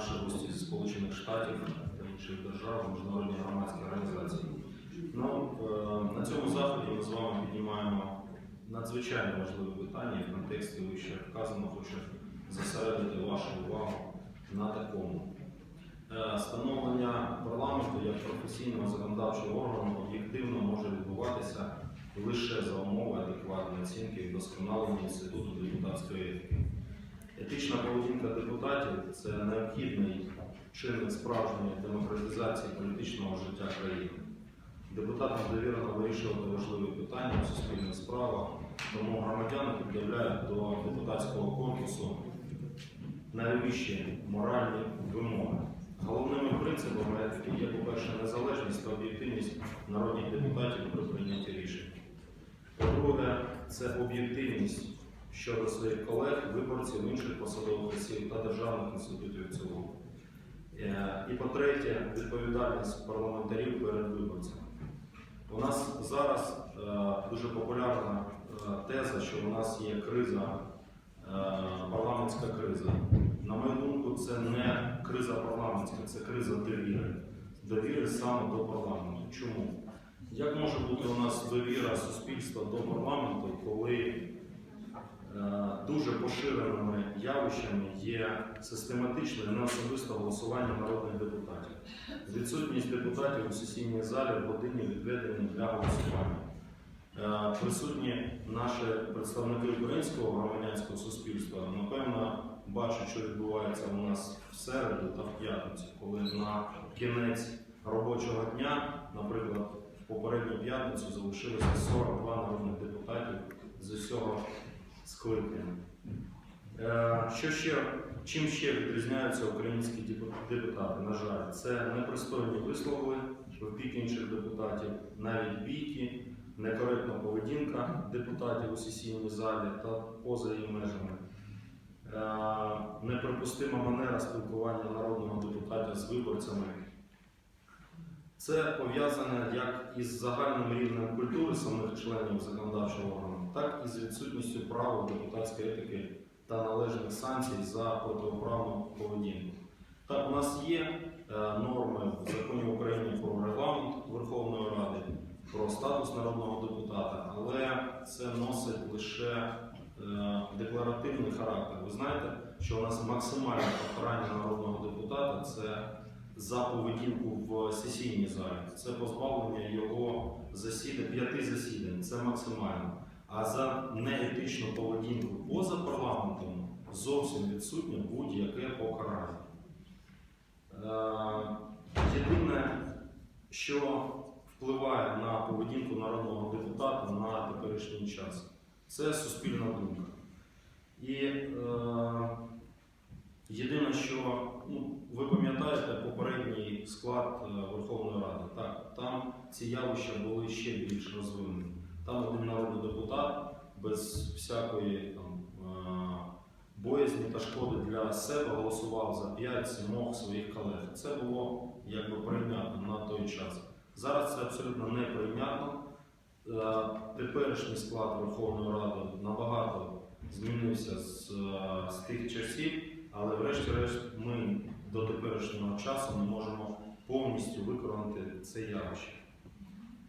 наші гості зі Сполучених Штатів та інших держав, міжнародні громадські організації. Ну, е, на цьому заході ми з вами піднімаємо надзвичайно важливе питання в контексті вище вказано, хочу зосередити вашу увагу на такому. Е, Становлення парламенту як професійного законодавчого органу об'єктивно може відбуватися лише за умови адекватної оцінки і вдосконалення інституту депутатської етики. Етична поведінка депутатів це необхідний чинник справжньої демократизації політичного життя країни. Депутатам довірено вирішувати важливі питання у суспільних справах, тому громадяни пред'являють до депутатського корпусу найвищі моральні вимоги. Головними принципами є, по-перше, незалежність та об'єктивність народних депутатів при прийнятті рішень. По-друге, це об'єктивність щодо своїх колег, виборців, інших посадових осіб та державних інститутів в цілому. Е, І по-третє, відповідальність парламентарів перед виборцями. У нас зараз е, дуже популярна е, теза, що у нас є криза, парламентська криза. На мою думку, це не криза парламентська, це криза довіри. Довіри саме до парламенту. Чому? Як може бути у нас довіра суспільства до парламенту, коли дуже поширеними явищами є систематичне і неособисте голосування народних депутатів? Відсутність депутатів у сесійній залі в годині відведені для голосування. Е, Присутні наші представники українського громадянського суспільства, напевно, бачать, що відбувається у нас в середу та в п'ятницю, коли на кінець робочого дня, наприклад, в попередню п'ятницю залишилося 42 народних депутатів з усього скликання. Е, Що ще, чим ще відрізняються українські депутати? На жаль, це непристойні вислови в бік інших депутатів, навіть бійки, некоректна поведінка депутатів у сесійній залі та поза її межами. Е, Неприпустима манера спілкування народного депутата з виборцями. Це пов'язане як із загальним рівнем культури самих членів законодавчого органу, так і з відсутністю права депутатської етики та належних санкцій за протиправну поведінку. Так, у нас є е, норми в законі України про регламент Верховної Ради, про статус народного депутата, але це носить лише е, декларативний характер. Ви знаєте, що у нас максимальне покарання народного депутата це за поведінку в сесійній залі. Це позбавлення його засідань, п'яти засідань, це максимально. А за неетичну поведінку поза парламентом зовсім відсутнє будь-яке покарання. Е, Єдине, що впливає на поведінку народного депутата на теперішній час, це суспільна думка. І е, єдине, що ну, ви пам'ятаєте попередній склад е, Верховної Ради, так, там ці явища були ще більш розвинені. Там один народний депутат без всякої там, е, боязні та шкоди для себе голосував за 5-7 своїх колег. Це було якби прийнятно на той час. Зараз це абсолютно неприйнятно. Е, Теперішній склад Верховної Ради набагато змінився з, е, з тих часів, але врешті-решт ми до теперішнього часу не можемо повністю виконати це явище.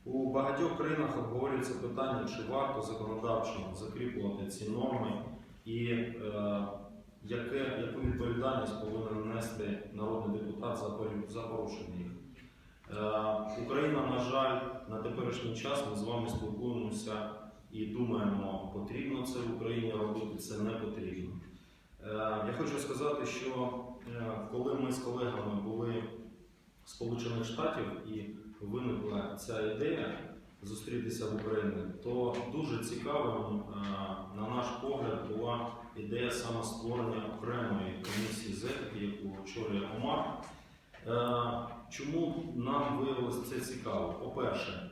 У багатьох країнах обговорюється питання, чи варто законодавчо закріплювати ці норми і е, яке, яку відповідальність повинен нести народний депутат за, порушення їх. Е, Україна, на жаль, на теперішній час ми з вами спілкуємося і думаємо, потрібно це в Україні робити, це не потрібно. Е, Я хочу сказати, що е, коли ми з колегами були в Сполучених Штатів і виникла ця ідея зустрітися в Україні, то дуже цікавим, е, на наш погляд, була ідея саме створення окремої комісії з етики, яку очолює Омар. Е, Чому нам виявилося це цікаво? По-перше,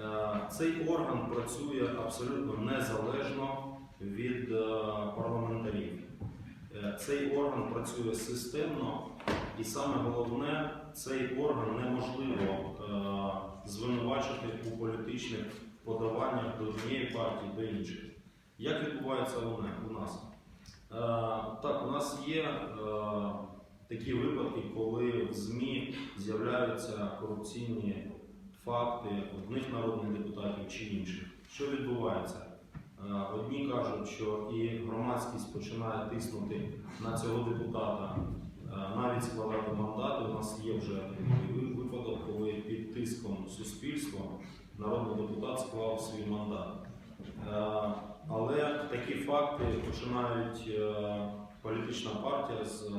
е, цей орган працює абсолютно незалежно від парламентарів. Цей орган працює системно, і саме головне, цей орган неможливо е, звинувачити у політичних подаваннях до однієї партії до іншої. Як відбувається у у нас? Е, Так, у нас є е, такі випадки, коли в ЗМІ з'являються корупційні факти одних народних депутатів чи інших. Що відбувається? Е, Одні кажуть, що і громадськість починає тиснути на цього депутата, навіть складати мандати. У нас є вже випадок, коли під тиском суспільства народний депутат склав свій мандат. Е, Але такі факти починають е, політична партія, з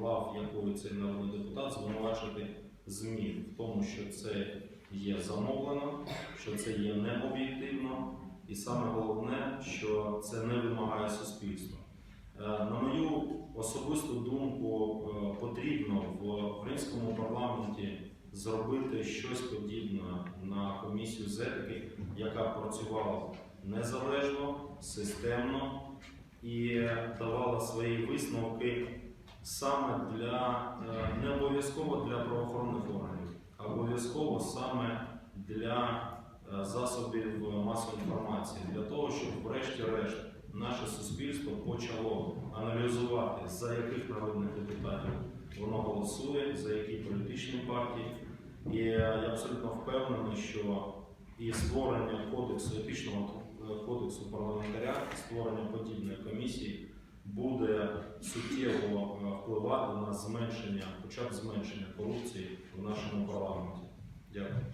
лав якої цей народний депутат звинувачити ЗМІ в тому, що це є замовлено, що це є необ'єктивно, і саме головне, що це не вимагає суспільства. Е, На мою особисту думку, е, потрібно в українському парламенті зробити щось подібне на комісію з етики, яка працювала незалежно, системно і давала свої висновки саме для е, не обов'язково для правоохоронних органів, а обов'язково саме для засобів масової інформації, для того, щоб, врешті-решт, наше суспільство почало аналізувати, за яких народних депутатів воно голосує, за які політичні партії. І я абсолютно впевнений, що і створення кодексу етичного е, кодексу парламентаря, створення подібної комісії буде суттєво е, впливати на зменшення, хоча б зменшення корупції в нашому парламенті. Дякую.